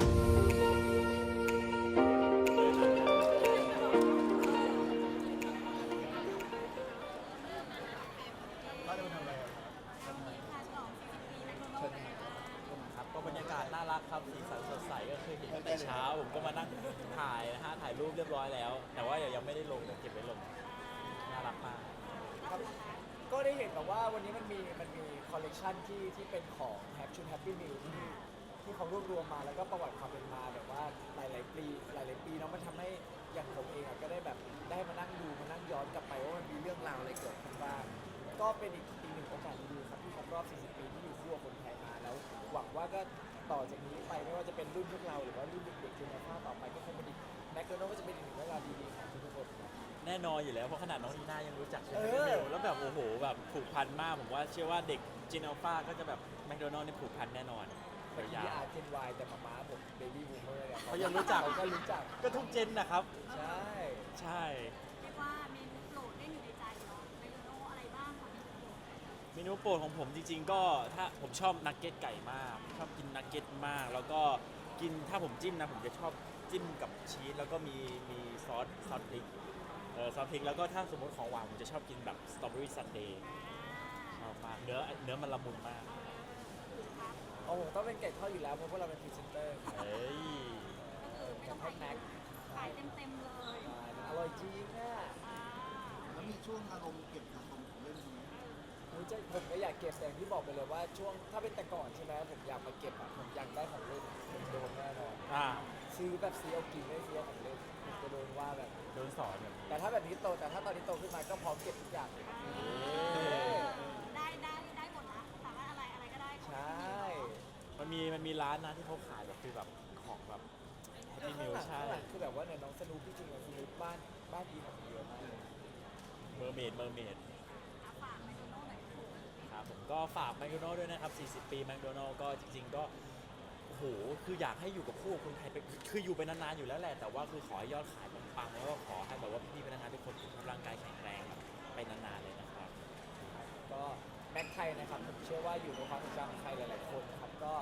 ครับก็บรรยากาศน่ารักครับสีสันสดใสก็คือเห็นตั้งแต่เช้าผมก็มานั่งถ่ายนะฮะถ่ายรูปเรียบร้อยแล้ว แต่ว่ายังไม่ได้ลงเดี๋ยวเก็บไว้ลงน่ารักมาก ครับก็ได้เห็นแบบว่าวันนี้มันมีมันมีคอลเลกชันที่ที่เป็นของแฮปชุนแฮปปี้มิลที่ ที่เขารวบรวมมาแล้วก็ประวัติความเป็นมาแบบว่าหลายๆปีหลายๆปีเนาะมันทำให้อย่างผมเองอะก็ได้แบบได้มานั่งดูมานั่งย้อนกลับไปว่ามันมีเรื่องราวอะไรเกิดขึ้นบ้างก็เป็นอีกอีกหนึ่งโอกาสดีๆครับที่ครบรอบ 40 ปีที่อยู่คู่กับคนไทยมาแล้ว หวังว่าก็ต่อจากนี้ไปไม่ว่าจะเป็นรุ่นพวกเราหรือว่ารุ่นเด็กๆเจเนอเรชั่นต่อไปก็คงเป็นอีกแม็กโดนัลก็จะเป็นอีกหนึ่งเรื่องราวดีๆของทุกๆคนครับ แน่นอนอยู่แล้วเพราะขนาดน้องนีน่ายังรู้จักใช่ไหมเออพี่มิวแล้วแบบโอ้โหแบบผูกพันมากผมว่าเชื่อว่าเด็กจีนอัลฟาก็จะแบบแมคโดนัลล์นี่ผูกพันแน่นอน เมื่อกี้ยาวอาร์เจนวายแต่มาม้าผมเบบี้บูมเมอร์เนี่ยเขายังรู้จัก เขาก็รู้จักก็ทุกเจนนะครับ ใช่ใช่ เรียกว่าเมนูโปรดได้อยู่ในใจเนาะเมนูอะไรบ้างคะเมนูโปรดเมนูโปรดของผมจริงๆ ก็ถ้าผมชอบนักเก็ตไก่มาก ชอบกินนักเก็ตมาก แล้วก็กินถ้าผมจิ้มนะ ผมจะชอบจิ้มกับชีสแล้วก็มีมีซอสซอสพริกเออซอสพริกแล้วก็ถ้าสมมติของหวานผมจะชอบกินแบบสตรอเบอรี่ซันเดย์ชอบมากเนื้อเนื้อมันละมุนมากโอ้ โหต้องเป็นไก่ทอดอยู่แล้วเพราะพวกเราเป็นพรีเซนเตอร์เฮ้ยก็คือไม่ต้องขายเยอะขายเต็มๆเลยอร่อยจริงอะอ่าแล้วมีช่วงอารมณ์เก็บสะสมของเล่นตรงนี้ผมจะผมก็อยากเก็บแต่อย่างที่บอกไปเลยว่าช่วงถ้าเป็นแต่ก่อนใช่ไหมผมอยากมาเก็บอะผมอยากได้ของเล่นผมโดนแน่นอนอ่าซื้อแบบซื้อเอากินไม่ซื้อเอาของเล่นผมจะโดนว่าแบบ โดนสอนแบบนี้แต่ถ้าแบบนี้โตแต่ถ้าตอนนี้โตขึ้นมาก็พร้อมเก็บทุกอย่างเลยได้ได้ได้หมดนะสามารถอะไรอะไรก็ได้ ใช่ มันมีมันมีร้านนะที่เขาขายแบบคือแบบของแบบแฮปปี้มิข้างลหลังใช่ข้างหลังคือแบบว่าเนี่ยน้องสนุกที่จริงอะสนุกบ้านบ้านดีของเยอะมากเมอร์เมดเมอร์เมดฝากเมนูโน่หน่อยถูกครับผมก็ฝากแมคโดนัลด์ด้วยนะครับ 40 ปีแมคโดนัลด์ก็จริง ๆ ก็โอ้โหคืออยากให้อยู่กับคู่กับคนไทยไปคืออยู่ไปนานๆอยู่แล้วแหละแต่ว่าคือขอให้ยอดขายปังๆแล้วก็ขอให้แบบว่าพี่ๆพนักงานทุกคนสุขภาพร่างกายแข็งแรงแบบไปนานๆเลยนะครับ ก็แม็กไทยนะครับผมเชื่อว่าอยู่ในความทรงจำของใครหลาย ๆ คนนะครับก็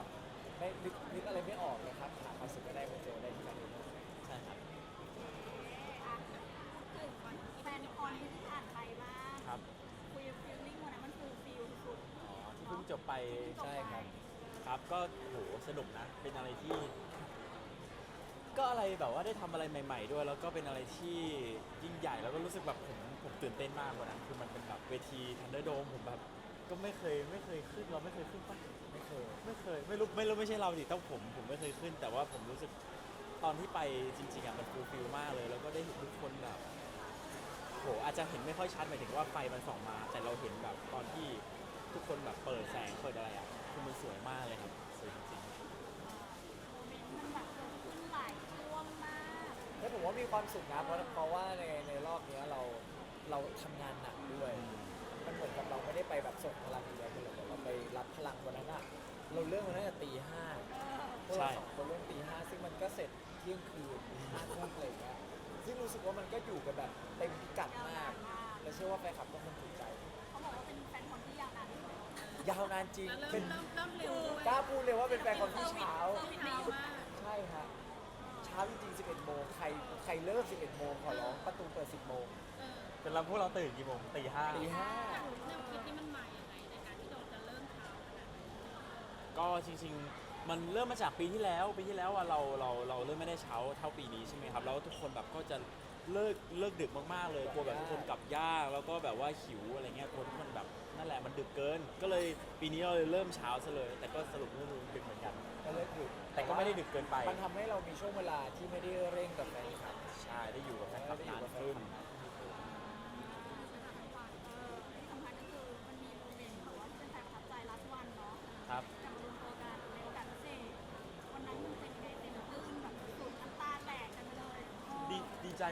ไม่นึกนึกอะไรไม่ออกเลยครับหาความสุขก็ได้มาเจอได้ที่แมคโดนัลด์ใช่ครับอะถึงแฟนคอนที่ผ่านไปบ้างครับคุยฟิลลิ่งวันนั้นมันคือฟิลสุดอ๋อที่เพิ่งจบไปใช่ครับ ครับก็โหสนุกนะ เป็นอะไรที่ ก็อะไรแบบว่าได้ทำอะไรใหม่ ๆ ด้วย แล้วก็เป็นอะไรที่ยิ่งใหญ่แล้วก็รู้สึกแบบผมผมตื่นเต้นมากกว่านั้นคือมันเป็นแบบเวทีทันเดอร์โดมผมแบบ ก็ไม่เคยไม่เคยขึ้นเราไม่เคยขึ้นปะไม่ เคย ไม่เคยไม่รู้ไม่รู้ไม่ใช่เราดิต้องผมผมไม่เคยขึ้น แต่ว่าผมรู้สึกตอนที่ไปจริงๆอะมันฟูลฟิลมากเลย แล้วก็ได้เห็นทุกคนแบบโหอาจจะเห็นไม่ค่อยชัดหมายถึงว่าไฟมันส่องมา แต่เราเห็นแบบตอนที่ทุกคนแบบเปิดแสงเปิดอะไรอะคือมันสวยมากเลยครับสวยจริงๆโมเมนต์มันแบบเกิดขึ้นหลายช่วงมากแล้วผมว่ามีความสุขนะเพราะเพราะว่าในในรอบเนี้ยเราเราทำงานหนักด้วย มันเหมือนกับเราไม่ได้ไปแบบส่งพลังอย่างเดียวคือเราเราไปรับพลังวันนั้นอะเราเริ่มวันนั้นอะตีห้าพวกเราสองคนเริ่มตีห้าซึ่งมันก็เสร็จเที่ยงคืนห้าทุ่มอะไรอย่างเงี้ยซึ่งรู้สึกว่ามันก็อยู่กันแบบเต็มพิกัดมากและเชื่อว่าแฟนคลับก็คงถูกใจ เขาบอกว่าเป็นแฟนคอนที่ยาวนานที่สุดยาวนานจริงแล้วเป็เริ่นมเริ่มเริ่มเร็วด้วยกล้าพูดเลยว่าเป็นแฟนคอนที่เช้าเซอร์วิสดีเช้ามากใช่ฮะเช้าจริงๆ11โมงใครใครเริ่ม11โมงขอร้องประตูเปิด 10โมง เออๆแต่เราพวกเราตื่นกี่โมงตีห้าตีห้าแต่แนวคิดนี้มันมาอย่างไงในการที่เราจะเริ่มเช้าขนาดนี้ก็จริงๆ มันเริ่มมาจากปีที่แล้ว ปีที่แล้วว่าเราเราเราเริ่มไม่ได้เช้าเท่าปีนี้ใช่ไหมครับ แล้วทุกคนแบบก็จะเลิกเลิกดึกมากๆเลยกลัวแบบทุกคนกลับยากแล้วก็แบบว่าหิวอะไรเงี้ยกลัวทุกคนแบบนั่นแหละมันดึกเกิน ก็เลยปีนี้เราเลยเริ่มเช้าซะเลย แต่ก็สรุปก็คือดึกเหมือนกัน ก็เลิกดึกแต่ก็ไม่ได้ดึกเกินไป มันทำให้เรามีช่วงเวลาที่ไม่ได้เร่งกับแฟนคลับ ใช่ได้อยู่กับแฟนคลับได้อยู่นานกับแฟนขึ้น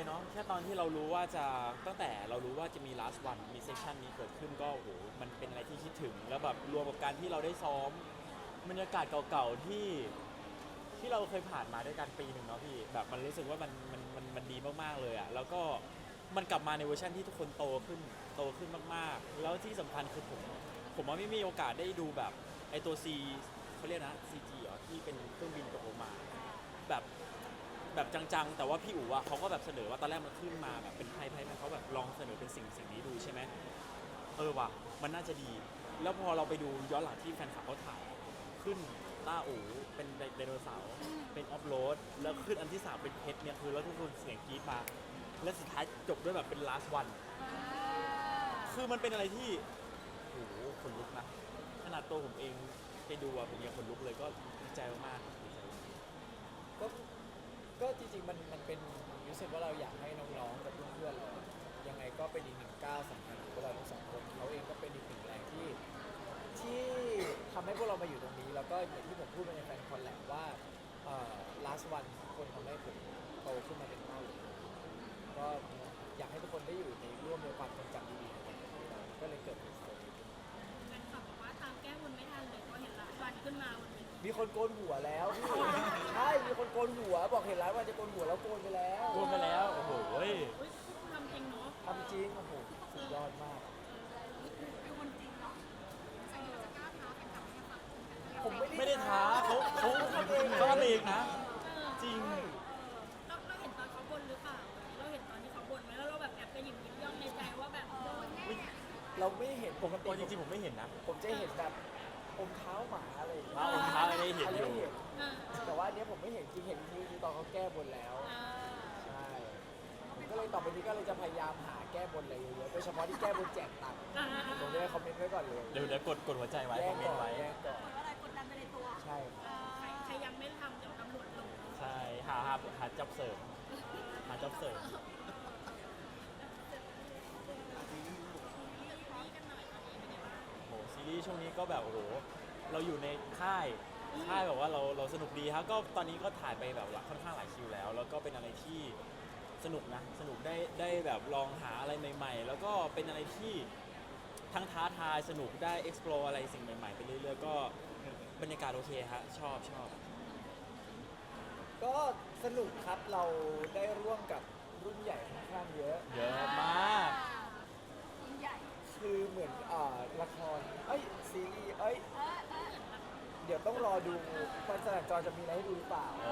เนาะแค่ตอนที่เรารู้ว่าจะตั้งแต่เรารู้ว่าจะมี last one มีเซสชันนี้เกิดขึ้นก็โอ้โหมันเป็นอะไรที่คิดถึง แล้วแบบรวมกับการที่เราได้ซ้อมบรรยากาศเก่าๆที่ที่เราเคยผ่านมาด้วยกันปีหนึ่งเนาะพี่แบบมันรู้สึกว่ามันมันมันมันดีมากๆเลยอะแล้วก็มันกลับมาในเวอร์ชันที่ทุกคนโตขึ้นโตขึ้นมากๆ แล้วที่สำคัญคือผมผมว่าไม่มีโอกาสได้ดูแบบไอตัว C เขาเรียกนะ CG เหรอที่เป็นเครื่องบินตกลงมา แบบ จังๆ แต่ว่าพี่อู๋อะเขาก็แบบเสนอว่าตอนแรกมันขึ้นมาแบบเป็นไพ่ไพ่มันเขาแบบลองเสนอเป็นสิ่งสิ่งนี้ดูใช่ไหมเออว่ะมันน่าจะดี แล้วพอเราไปดูย้อนหลังที่แฟนคลับเขาถ่ายขึ้นต้าอู๋เป็นไดโนเสาร์เป็นออฟโรดแล้วขึ้นอันที่สามเป็นเพชรเนี่ยคือแล้วทุกคนเสียงกรี๊ดมาและสุดท้ายจบด้วยแบบเป็น last one คือมันเป็นอะไรที่โอ้โหขนลุกนะขนาดตัวผมเองไปดูอะผมยังขนลุกเลยก็ดีใจมากๆดีใจมาก ก็จริงๆมันมันเป็นรู้สึกว่าเราอยากให้น้องๆกับเพื่อนๆเรายังไงก็เป็นอีกหนึ่งก้าวสำคัญของพวกเราทั้งสองคนเขาเองก็เป็นอีกหนึ่งแรงที่ ที่ทำให้พวกเรามาอยู่ตรงนี้ แล้วก็อย่างที่ผมพูดไปในแฟนคอนแหละว่าเอ่อ last one คนทำให้ผมโตขึ้นมาเป็นเท่าเลยก็อยากให้ทุกคนได้อยู่ในร่วมในความทรงจำดีๆของเราก็เลยเกิดเป็น มีคนโกนหัวแล้วพี่ใช่มีคนโกนหัว บอกเห็นร้านว่าจะโกนหัวแล้วโกนไปแล้วรวมไปแล้ว โอ้โหเว้ยอุ้ยทำจริงเนาะทำจริงโอ้โหสุดยอดมาก เป็นคนจริงเนาะจะอยู่จะกล้าท้าเป็นกับแม่ค่ะผมไม่ไม่ได้ท้าเขาเขาเขาทำเองนะ เออจริง เราเราเห็นตอนเขาบนหรือเปล่า เราเห็นตอนที่เขาบนไหมแล้วเราแบบแอบไปหยิบยิ้มย่องในใจว่าแบบโดนแน่เราไม่เห็นปกติโอ้จริงๆผมไม่เห็นนะ ผมจะเห็นแบบ อมเท้าหมาอะไรอย่างเงี้ยอ่าอมเท้าอะไรเห็นอยู่ะไรเห็นเออแต่ว่าอันเนี้ยผมไม่เห็นจริงเห็นทีคือตอนเขาแก้บนแล้วเออใช่ผมก็เลยต่อไปนี้ก็เลยจะพยายามหาแก้บนอะไรเยอะๆโดยเฉพาะที่แก้บนแจกตังค์อ่าผมจะได้คอมเมนต์ไว้ก่อนเลยเดี๋ยวเดี๋ยวกดกดหัวใจไว้แย่คองมเมนก่อต์นไว้ แย่งก่อนกดว่าอะไรกดดันไปในตัวใช่ใครใครยังไม่ทำเดี๋ยวตำรวจลง ใช่ หาหาหาจับเสริมหาจับเสริม นี่กันหน่อยตอนนี้เป็นยังไงบ้าง โอ้โหซี รีส์ช่วงนี้ก็แบบโอ้โหเราอยู่ในค่ายค่ายแบบว่าเราเราสนุกดีครับก็ตอนนี้ก็ถ่ายไปแบบค่อนข้างหลายคิวแล้ว แล้วก็เป็นอะไรที่สนุกนะสนุกได้ได้แบบลองหาอะไรใหม่ ๆ แล้วก็เป็นอะไรที่ทั้งท้าทายสนุกได้ explore อะไรสิ่งใหม่ๆไปเรื่อยๆก็บรรยากาศโอเคฮะชอบชอบ ก็สนุกครับเราได้ร่วมกับรุ่นใหญ่ค่อนข้างเยอะ เยอะมาก ยิ่งใหญ่ คือเหมือนอ่าละคร เอ้ยซีรีส์ เอ้ย เออเออ เดี๋ยวต้องรอดู วันสนามจอจะมีอะไรให้ดูหรือเปล่าเอ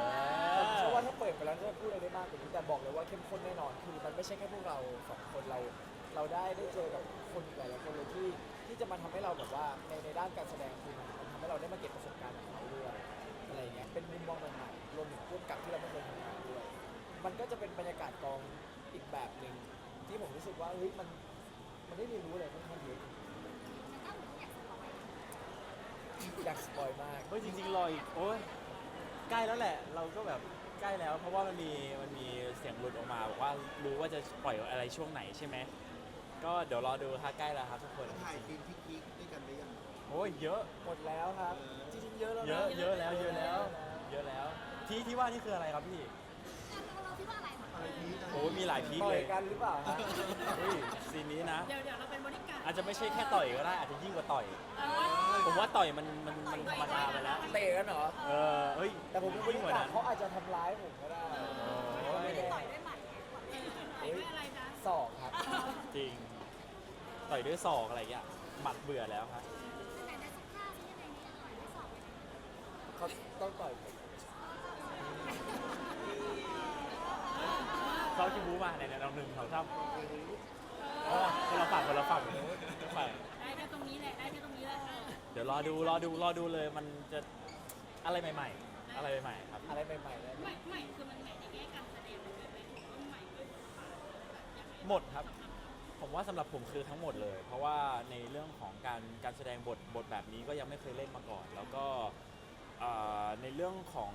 ผมเชื่ออว่าถ้าเปิดไปแล้วจะพูดอะไรได้มากกว่านี้แต่บอกเลยว่าเข้มข้นแน่นอนคือมันไม่ใช่แค่พวกเราสองคนเรา เราได้ได้เจอกับคนอีกหลายๆคนเลยที่ที่จะมาทำให้เราแบบว่าในในด้านการแสดงคือมันมันทำให้เราได้มาเก็บประสบการณ์ของเขาด้วยอะไรอย่างเงี้ยเป็นมุมมองใหม่ๆรวมถึงร่วมกับที่เราไม่เคยทำงานด้วย มันก็จะเป็นบรรยากาศกองอีกแบบหนึ่งที่ผมรู้สึกว่าเฮ้ยมันมันได้เรียนรู้อะไรค่อนข้างเยอะ แต่ถ้าหนูอยากสปอย อยากสปอยมาก เฮ้ยจริงๆรออีกโอ้ยใกล้แล้วแหละ เราก็แบบใกล้แล้ว เพราะว่ามันมีมันมีเสียงหลุดออกมาบอกว่ารู้ว่าจะปล่อยอะไรช่วงไหนใช่ไหมก็เดี๋ยวรอดูค่ะใกล้แล้วครับทุกคนถ่ายซีนที่กิ๊กด้วยกันได้ยัง โอ้ยเยอะ หมดแล้วครับ จริงๆเยอะแล้วนเยอะเยอะแล้วเยอะแล้ว เยอะแล้ว ที่ที่ว่านี่คืออะไรครับพี่เราเราคิดว่าอะไรอะไรพีคโอ้ยมีหลายพีคต่อเลยยกันหรือเปล่าฮะเฮ้ยซีนนี้นะ เดี๋ยวเดี๋ยวเราเป็นบริการอาจจะไม่ใช่แค่ต่อยก็ได้อาจจะยิ่งกว่าต่อย เออ ผมว่าต่อยมันมันมันธรรมดาไปแล้ว เตะกันเหรอ เออ เฮ้ยแต่ผมเป็นบยิ่ริงกว่าการนั้นเขาอาจจะทำร้ายผมก็ได้โอ้ยไม่แน่ต่อยด้วยหมัดไงเออต่อยด้วยอะไรนะสอกครับ จริง ต่อยด้วยศอกอะไรอย่างเงี้ยหมัดเบื่อแล้วครับไหนๆสักท่าที่ยังไงนี่อร่อยไม่สอบเลยเขาต้องต่อยผมเขาคิบูมาไหนๆลองหนึ่งสองสามอ๋อคนละฝั่งคนละฝั่งฝั่งได้แค่ตรงนี้แหละได้แค่ตรงนี้แหละเออ เดี๋ยวรอดูรอดูรอดูเลยมันจะอะไรใหม่ ๆ อะไรใหม่ๆครับ อะไรใหม่ๆเลย ใหม่ใหม่คือมันใหม่ในแง่การแสดงเลยไหมหรือว่าใหม่ด้วยบทบาทแบบยังไงหมดครับ ผมว่าสำหรับผมคือทั้งหมดเลย เพราะว่าในเรื่องของการการแสดงบทบทแบบนี้ก็ยังไม่เคยเล่นมาก่อน แล้วก็อ่าในเรื่องของ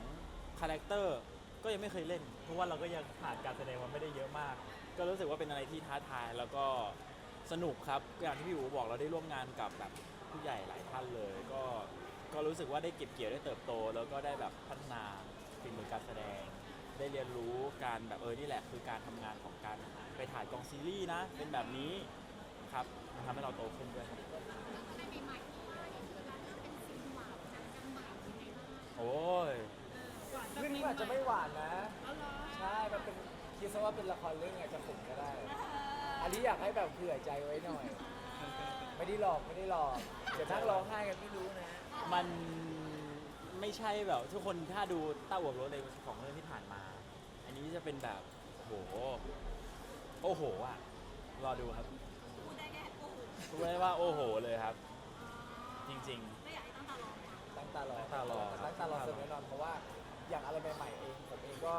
คาแรคเตอร์ก็ยังไม่เคยเล่น เพราะว่าเราก็ยังผ่านการแสดงมาไม่ได้เยอะมาก ก็รู้สึกว่าเป็นอะไรที่ท้าทายแล้วก็สนุกครับอย่างที่พี่อูบอกเราได้ร่วมงานกับแบบ ผู้ใหญ่หลายท่านเลย ก็ก็รู้สึกว่าได้เก็บเกี่ยวได้เติบโต แล้วก็ได้แบบพัฒนาฝีมือการแสดง ได้เรียนรู้การแบบเออนี่แหละ คือการทำงานของการไปถ่ายกองซีรีส์นะ เป็นแบบนี้ครับมันทำให้เราโตขึ้นด้วยครับ อะไรใหม่ๆที่ว่าอย่างคือการเป็นซีนหวานนะกันใหม่ยังไงบ้างโอ้ย หวานแบบเรื่องนี้ใหม่ๆอาจจะไม่หวานนะ เอาเหรอใช่ มันเป็นคิดซะว่าเป็นละครเรื่องอาจจะขมก็ได้ อันนี้อยากให้แบบเผื่อใจไว้หน่อย ไม่ได้หลอกไม่ได้หลอกเดี๋ยวนั่งร้องไห้กันไม่รู้นะ มันไม่ใช่แบบทุกคนถ้าดูต้าอวบรถเลยของเรื่องที่ผ่านมา อันนี้จะเป็นแบบโอ้โหโอ้โหอะรอดูครับพูดได้แค่โอ้โหพูดได้ว่าโอ้โหเลยครับ จริงไม่อยากให้ตั้งตารอเลยตั้งตารอตั้งตารอครับ ตั้งตารอสนุกแน่นอนเพราะว่าอย่างอะไรใหม่ๆเองผมเองก็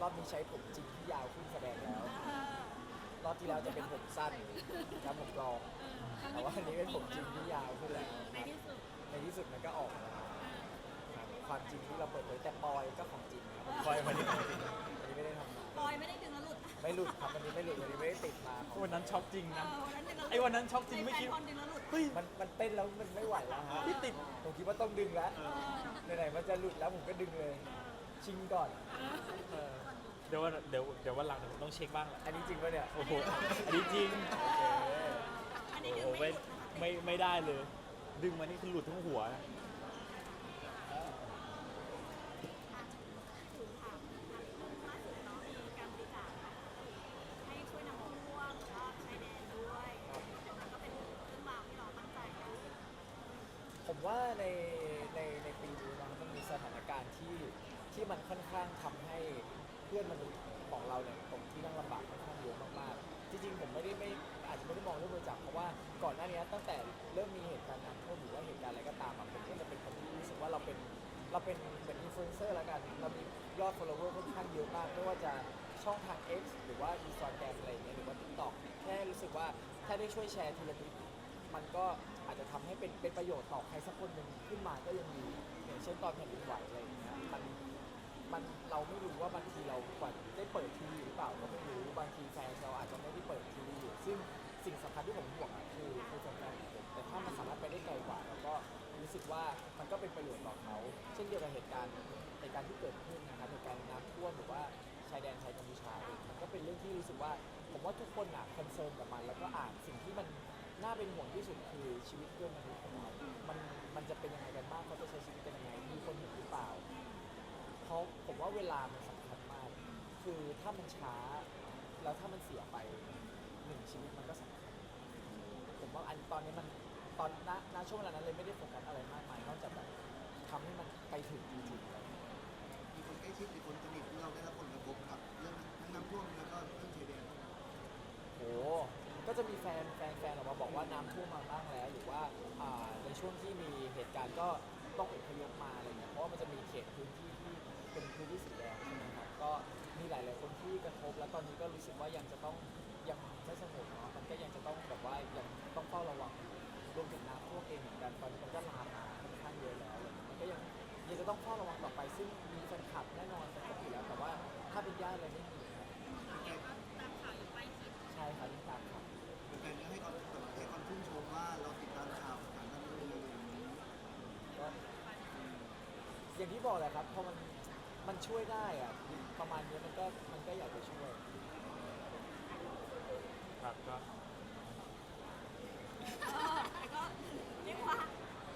รอบนี้ใช้ผมจริงที่ยาวขึ้นแสดงแล้ว เออ รอบที่แล้วจะเป็นผมสั้นครับผมกรองแต่ว่าอันนี้เป็นผมจริงที่ยาวขึ้นแล้ว ในที่สุดในที่สุดมันก็ออกมาแล้วครับความจริงที่เราเปิดเผยแต่ปอยก็ของจริงครับๆปล่อยมาดิอันนี้ไม่ได้ทำมาปอยไม่ได้ดึงแล้วหลุดไม่หลุดครับวันนี้ไม่หลุดวันนี้ไม่ได้ติดมาของวันนั้นช็อกจริงเอนะ อวันนั้นดึงแล้วหลุดไอ้วันนั้นช็อกจริงไม่คิดแฟนบอลดึงแล้วหลุดเฮ้ย มันมันเต้นแล้วมันไม่ไหวแล้วฮะพี่ติด ผมคิดว่าต้องดึงแล้วไหนๆมันจะหลุดแล้วผมก็ดึงเลย ชิงก่อน เออ เดี๋ยวว่าเดี๋ยวเดี๋ยววันหลังผมต้องเช็คบ้างแหละอันนี้จริงปะเนี่ย โอ้โหอันนี้จริงอันนี้โอ้ดึโหงไม่ไม่หลุดนะคะไม่ไม่ได้เลย ดึงมานี่คือหลุดทั้งหัวนะถูกค่ะล่าสุดเนาะมีการบริจาคให้ช่วยน้ำท่วมแล้วก็ชายแดนด้วยมันก็เป็นเรื่องราวที่เราตั้งใจกันผมว่าในในในปีนี้นะมันมีสถานการณ์ที่ที่มันค่อนข้างทำให้เพื่อนมนุษย์ของเราเนี่ยตกที่นั่งลำบากค่อนข้างเยอะมากๆ จริงๆผมไม่ได้ไม่อาจจะไม่ได้มองเรื่องบริจาคเพราะว่าก่อนหน้านี้ตั้งแต่เริ่มมีเหตุการณ์น้ำท่วมหรือว่าเหตุการณ์อะไรก็ตามอะผมก็จะเป็นคนที่รู้สึกว่าเราเป็นเราเป็นเหมือนอินฟลูเอนเซอร์แล้วกัน เรามียอด follower ค่อนข้างเยอะมาก ไม่ว่าจะช่องทาง X หรือว่า Instagram อะไรอย่างเงี้ยหรือว่า TikTok แค่รู้สึกว่าถ้าได้ช่วยแชร์ทีละนิดมันก็อาจจะทำให้เป็นเป็นประโยชน์ต่อใครสักคนหนึ่งขึ้นมาก็ยังดีอย่างเช่นตอนแผ่นดินไหวอะไรอย่างเงี้ยมัน มันเราไม่รู้ว่าบางทีเรากว่าได้เปิดทีวีหรือเปล่าก็ไม่รู้บางทีแฟนเราอาจจะไม่ได้เปิดทีวีอยู่ซึ่งสิ่งสำคัญที่ผมห่วงอะคือคือแฟนๆของผมแต่ถ้ามันสามารถไปได้ไกลกว่าเราก็รู้สึกว่ามันก็เป็นประโยชน์ต่อเขา เช่นเดียวกับเหตุการณ์เหตุการณ์ที่เกิดขึ้นนะครับเหตุการณ์น้ำท่วมหรือว่าชายแดนไทยกัมพูชาเองมันก็เป็นเรื่องที่รู้สึกว่า ผมว่าทุกคนอะคอนเซิร์นกับมัน แล้วก็อ่านสิ่งที่มันน่าเป็นห่วงที่สุดคือชีวิตเพื่อนมนุษย์ของเรา มันมันจะเป็นยังไงกันบ้างเขาจะใช้ชีวิตกันยังไง มีคนเห็นหรือเปล่า เพราะผมว่าเวลามันสำคัญมาก คือถ้ามันช้า แล้วถ้ามันเสียไปหนึ่งชีวิตมันก็สำคัญ ผมว่าอันตอนนี้มันตอนณณช่วงเวลานั้นเลยไม่ได้โฟกัสอะไรมากมายนอกจากแบบทำให้มันไปถึงจริงๆอะไรอย่างเงี้ยมีคนใกล้ชิดหรือคนสนิทที่เราได้รับผลกระทบกับเรื่องทั้งน้ำท่วมแล้วก็เรื่องชายแดนโอ้ก็จะมีแฟนแฟนแฟนออกมาบอกว่าน้ำท่วมมาบ้างแล้ว หรือว่าอ่าในช่วงที่มีเหตุการณ์ก็ต้องอพยพมาอะไรเงี้ยเพราะว่ามันจะมีเขตพื้นที่ที่ เป็นพื้นที่สีแดงใช่ไหมครับก็มีหลาย ๆ คนที่กระทบ แล้วตอนนี้ก็รู้สึกว่ายังจะต้องยังไม่สงบเนาะมันก็ยังจะต้องแบบว่ายังต้องเฝ้าระวังรวมถึงน้ำท่วมเองเหมือนกันตอนนี้มันก็ลามมาค่อนข้างเยอะแล้วอะไรเงี้ยมันก็ยังยังจะต้องเฝ้าระวังต่อไปซึ่งมีแฟนคลับแน่นอนแฟนคลับอยู่แล้วแต่ว่าถ้าเป็นญาติอะไรไม่มีครับเห็นว่าตามข่าวอยู่ใกล้ชิดใช่ครับที่ตามครับแฟนๆก็ให้ความให้ความชื่นชมว่าเราติดตามข่าวสถานการณ์นี้อะไรอย่างนี้ก็อย่างที่บอกแหละครับพอมัน มันช่วยได้อะประมาณนี้มันก็มันก็อยากจะช่วย ครับก็เออแต่ก็เรียกว่า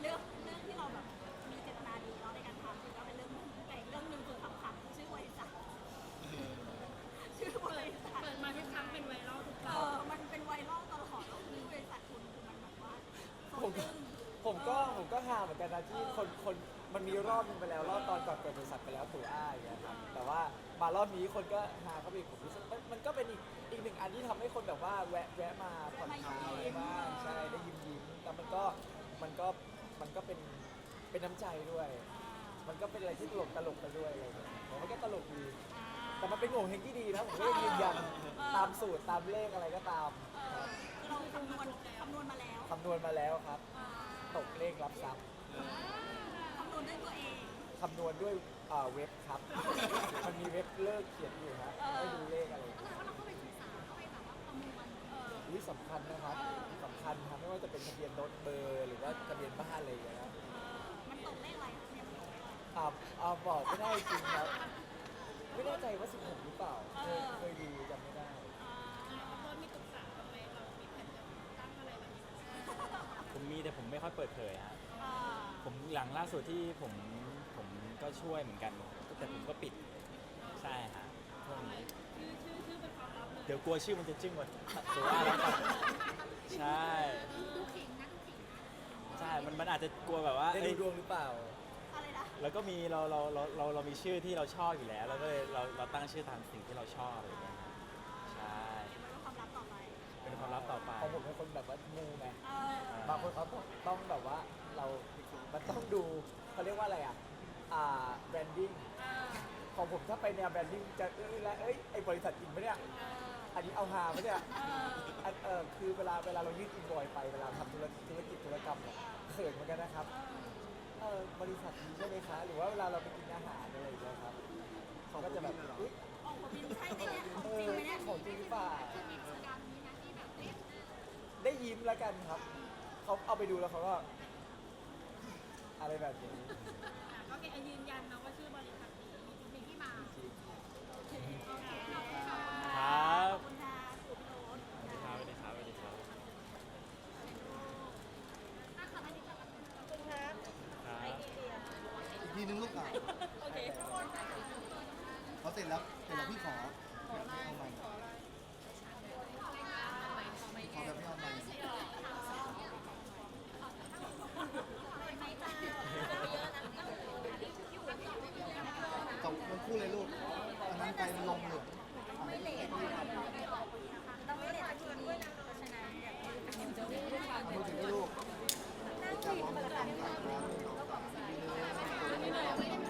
เรื่องเรื่องที่เราแบบมีเจตนาดีเนาะในการทำถือว่าเป็นเรื่องหนึ่งแต่อีกเรื่องหนึ่งคือคำขังชื่อบริษัทชื่อบริษัทเปิดมาทุกครั้งเป็นไวรัลทุกคเอรั้งอมันเป็นไวรัลตลอดแล้วคือบริษัทคุณคือมันแบบว่าโซผมก็ดึงผมก็ผมก็หาเหมือนกันนะที่คนคน มันมีรอบนึงไปแล้วรอบตอนก่อนเปิดบริษัทไปแล้วตู่อ้าอย่างเงี้ยครับแต่ว่ามารอบนี้คนก็หาเข้าไปอีกผมรู้สึกมันมันก็เป็นอีกอีกหนึ่งอันที่ทำให้คนแบบว่าแวะแวะมาผ่อนคลายบ้างใช่ได้ยิ้มยิ้มแล้วมันก็มันก็มันก็เป็นเป็นน้ำใจด้วย มันก็เป็นอะไรที่ตลกตลกไปด้วยอะไรอย่างเงี้ยผมว่าก็ตลกดี แต่มันเป็นโง่เฮงที่ดีนะผมก็ยังยืนยันตามสูตรตามเลขอะไรก็ตามเออคือเราคำนวณคำนวณมาแล้วคำนวณมาแล้วครับอ่าตกเลขรับทรัพย์คำ นวณด้วยตัวเอง คำนวณด้วยเอ่อเว็บครับ มันมีเว็บเลิกเขียนอยู่ฮะให้ดูเลขอะไรก็เลยว่าเราเข้าไปศึกษาเข้าไปแบบว่าประมวลเออ อุ้ยสำคัญนะครับสำคัญครับไม่ว่าจะเป็นทะเบียนรถเบอร์หรือว่าทะเบียนบ้านอะไรอย่างเงี้ยครับมันตกเลขอะไรเนี่ยมันตกเลขอะไร อ่าอ่าบอกไม่ได้จริงครับ ไม่แน่ใจว่า16หรือเปล่าเคยเคยดูจำไม่ได้ อ่าแล้วก็มีปรึกษาทำไมเรามีแผนจะตั้งอะไรแบบนี้ ผมมีแต่ผมไม่ค่อยเปิดเผยฮะอ่า ผมหลังล่าสุดที่ผมผมก็ช่วยเหมือนกัน แต่ผมก็ปิดใช่ฮะพวกนี้ชื่อชื่อชื่อเป็นความลับเลยเดี๋ยวกลัวชื่อมันจะจึ้งกว่าตัวว่าแล้วกันใช่ดูขิงนะดูขิงนะใช่มันมันอาจจะกลัวแบบว่าได้เอ้ดูยดวงหรือเปล่า อะไรนะแล้วก็มีเราเราเราเราเรามีชื่อที่เราชอบอยู่แล้วเราก็เลยเราเราตั้งชื่อตามสิ่งที่เราชอบอะไรอย่างเงี้ยใช่มันก็ความลับต่อไปเป็นความลับต่อไปของผมเป็นคนแบบว่ามูไงเออบางคนเขาต้องแบบว่าเรา มันต้องดูเขาเรียกว่าอะไรอะอ่าแบรนดิ้งเออของผมถ้าไปแนวแบรนดิ้งจะเอ้ยแล้วเอ้ยไอบริษัทจริงปะเนี่ยเอออันนี้เอาหาปะเนี่ย เอออันเออคือเวลาเวลาเรายื่นอินบอยไปเวลาทำธุรกิจธุรกิจธุรกรรมเนี่ยเขินเหมือนกันนะครับเออบริษัทนี้ใช่ไหมคะหรือว่าเวลาเราไปกินอาหารอะไรอย่างเงี้ยครับเขาก็จะแบบอุ๊ยออกมาบินใช่ไหมเนี่ยของเอจริงอไหมเนี่ยของจริงหรือเปล่าคือมีกิจกรรมนี้นะที่แบบเอ๊ะได้ยิ้มแล้วกันครับเขาเอาไปดูแล้วเขาก็ อะไรแบบนี้อะก็แค่ยืนยันนะว่าชื่อบริษัทนี้มีที่มาจริงโอเคขอบคุณค่ะครับขอบคุณค่ะคุณโรสสวัสดีครับสวัสดีครับสวัสดีครับอะขออันนี้ก่อนละกันขอบคุณครับครับ อีกทีนึงลูกอะโอเคเขาเสร็จแล้วเสร็จแล้วพี่ขอ คู่เลยลูกกำลังใจมัลงหนึ่ไม่เลทเราไม่เลททีนี้เพะฉะนั้นเดี๋ยวเอ็มจะวิ่งด้วยความเวพูดให้ลูกจะองเพลงต่ไปน